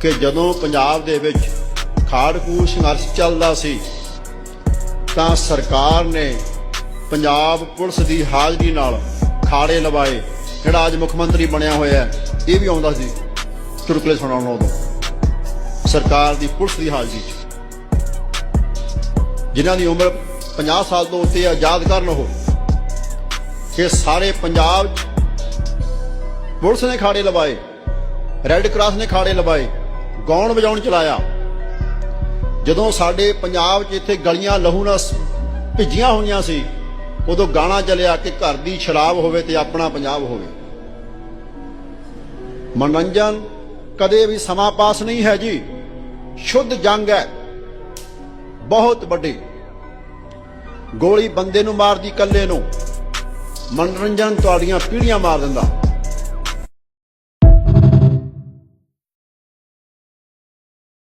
ਕਿ ਜਦੋਂ ਪੰਜਾਬ ਦੇ ਵਿੱਚ ਖਾੜਕੂ ਸੰਘਰਸ਼ ਚੱਲਦਾ ਸੀ, ਤਾਂ ਸਰਕਾਰ ਨੇ ਪੰਜਾਬ ਪੁਲਿਸ ਦੀ ਹਾਜ਼ਰੀ ਨਾਲ ਖਾੜੇ ਲਵਾਏ, ਜਿਹੜਾ ਅੱਜ ਮੁੱਖ ਮੰਤਰੀ ਬਣਿਆ ਹੋਇਆ ਹੈ, ਇਹ ਵੀ ਆਉਂਦਾ ਸੀ। ਚੁਟਕਲੇ ਸੁਣਾਉਣ ਉਦੋਂ ਸਰਕਾਰ ਦੀ ਪੁਲਿਸ ਦੀ ਹਾਜ਼ਰੀ 'ਚ। ਜਿਨ੍ਹਾਂ ਦੀ ਉਮਰ 50 ਸਾਲ ਤੋਂ ਉੱਤੇ ਆਜ਼ਾਦ ਕਰਨ ਉਹ, ਕਿ ਸਾਰੇ ਪੰਜਾਬ 'ਚ ਪੁਲਿਸ ਨੇ ਖਾੜੇ ਲਵਾਏ, ਰੈੱਡ ਕਰਾਸ ਨੇ ਖਾੜੇ ਲਵਾਏ ਗਾਉਣ ਵਜਾਉਣ ਚਲਾਇਆ। ਜਦੋਂ ਸਾਡੇ ਪੰਜਾਬ 'ਚ ਇੱਥੇ ਗਲੀਆਂ ਲਹੂ ਨਾਲ ਭਿੱਜੀਆਂ ਹੋਈਆਂ ਸੀ, ਉਦੋਂ ਗਾਣਾ ਚੱਲਿਆ ਕਿ ਘਰ ਦੀ ਸ਼ਰਾਬ ਹੋਵੇ ਤੇ ਆਪਣਾ ਪੰਜਾਬ ਹੋਵੇ। ਮਨੋਰੰਜਨ ਕਦੇ ਵੀ ਸਮਾਂ ਪਾਸ ਨਹੀਂ ਹੈ ਜੀ। ਸ਼ੁੱਧ ਜੰਗ ਹੈ। ਬਹੁਤ ਵੱਡੀ। ਗੋਲੀ ਬੰਦੇ ਨੂੰ ਮਾਰਦੀ ਕੱਲੇ ਨੂੰ। ਮਨੋਰੰਜਨ ਤੁਹਾਡੀਆਂ ਪੀੜੀਆਂ ਮਾਰ ਦਿੰਦਾ।